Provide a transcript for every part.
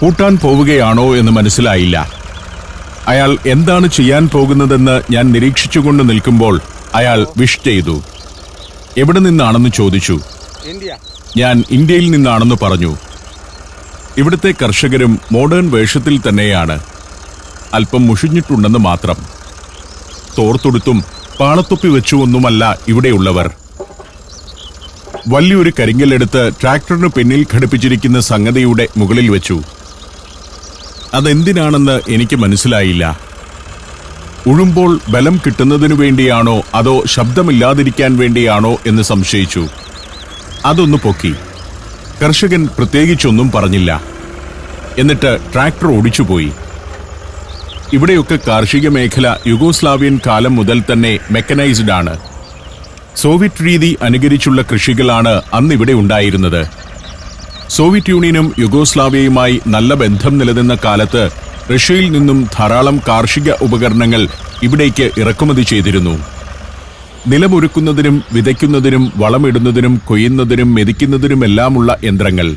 പൂട്ടാൻ പോവുകയാണോ എന്ന് മനസ്സിലായില്ല. അയാൾ എന്താണ് ചെയ്യാൻ പോകുന്നതെന്ന് ഞാൻ നിരീക്ഷിച്ചുകൊണ്ട് നിൽക്കുമ്പോൾ അയാൾ വിഷ് ചെയ്തു. എവിടെ നിന്നാണെന്ന് ചോദിച്ചു. ഞാൻ ഇന്ത്യയിൽ നിന്നാണെന്ന് പറഞ്ഞു. ഇവിടുത്തെ കർഷകരും മോഡേൺ വേഷത്തിൽ തന്നെയാണ്. അല്പം മുഷിഞ്ഞിട്ടുണ്ടെന്ന് മാത്രം. തോർത്തൊടുത്തും പാളത്തൊപ്പി വെച്ചുമൊന്നുമല്ല ഇവിടെയുള്ളവർ. വലിയൊരു കരിങ്കല്ലെടുത്ത് ട്രാക്ടറിന് പിന്നിൽ ഘടിപ്പിച്ചിരിക്കുന്ന സംഗതിയുടെ മുകളിൽ വെച്ചു. അതെന്തിനാണെന്ന് എനിക്ക് മനസ്സിലായില്ല. ഉഴുമ്പോൾ ബലം കിട്ടുന്നതിനു വേണ്ടിയാണോ അതോ ശബ്ദമില്ലാതിരിക്കാൻ വേണ്ടിയാണോ എന്ന് സംശയിച്ചു. അതൊന്ന് പൊക്കി. കർഷകൻ പ്രത്യേകിച്ചൊന്നും പറഞ്ഞില്ല. എന്നിട്ട് ട്രാക്ടർ ഓടിച്ചുപോയി. ഇവിടെയൊക്കെ കാർഷിക മേഖല യുഗോസ്ലാവിയൻ കാലം മുതൽ തന്നെ മെക്കനൈസ്ഡ് ആണ് സോവിയറ്റ് രീതി അനുകരിച്ചുള്ള കൃഷികളാണ് അന്നിവിടെ ഉണ്ടായിരുന്നത്. സോവിയറ്റ് യൂണിയനും യുഗോസ്ലാവിയയുമായി നല്ല ബന്ധം നിലനിന്ന കാലത്ത് റഷ്യയിൽ നിന്നും ധാരാളം കാർഷിക ഉപകരണങ്ങൾ ഇവിടേക്ക് ഇറക്കുമതി ചെയ്തിരുന്നു. നിലമൊരുക്കുന്നതിനും വിതയ്ക്കുന്നതിനും വളമിടുന്നതിനും കൊയ്യുന്നതിനും മെതിക്കുന്നതിനുമെല്ലാമുള്ള യന്ത്രങ്ങൾ.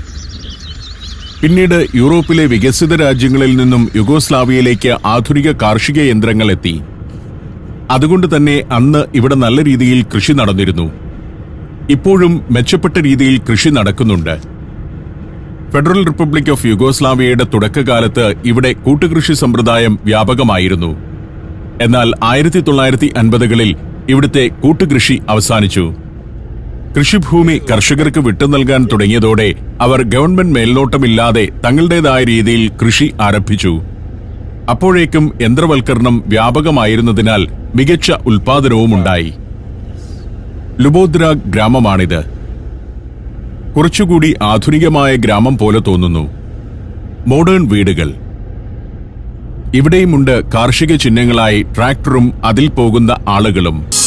പിന്നീട് യൂറോപ്പിലെ വികസിത രാജ്യങ്ങളിൽ നിന്നും യുഗോസ്ലാവിയയിലേക്ക് ആധുനിക കാർഷിക യന്ത്രങ്ങൾ എത്തി. അതുകൊണ്ട് തന്നെ അന്ന് ഇവിടെ നല്ല രീതിയിൽ കൃഷി നടന്നിരുന്നു. ഇപ്പോഴും മെച്ചപ്പെട്ട രീതിയിൽ കൃഷി നടക്കുന്നുണ്ട്. ഫെഡറൽ റിപ്പബ്ലിക് ഓഫ് യുഗോസ്ലാവിയയുടെ തുടക്കകാലത്ത് ഇവിടെ കൂട്ടുകൃഷി സമ്പ്രദായം വ്യാപകമായിരുന്നു. എന്നാൽ ആയിരത്തി തൊള്ളായിരത്തി അൻപതുകളിൽ ഇവിടുത്തെ കൂട്ടുകൃഷി അവസാനിച്ചു. കൃഷിഭൂമി കർഷകർക്ക് വിട്ടു നൽകാൻ തുടങ്ങിയതോടെ അവർ ഗവൺമെന്റ് മേൽനോട്ടമില്ലാതെ തങ്ങളുടേതായ രീതിയിൽ കൃഷി ആരംഭിച്ചു. അപ്പോഴേക്കും യന്ത്രവൽക്കരണം വ്യാപകമായിരുന്നതിനാൽ മികച്ച ഉൽപാദനവുമുണ്ടായി. ലുബോദ്ര ഗ്രാമമാണിത്. കുറച്ചുകൂടി ആധുനികമായ ഗ്രാമം പോലെ തോന്നുന്നു. മോഡേൺ വീടുകൾ. ഇവിടെയുമുണ്ട് കാർഷിക ചിഹ്നങ്ങളായി ട്രാക്ടറും അതിൽ പോകുന്ന ആളുകളും.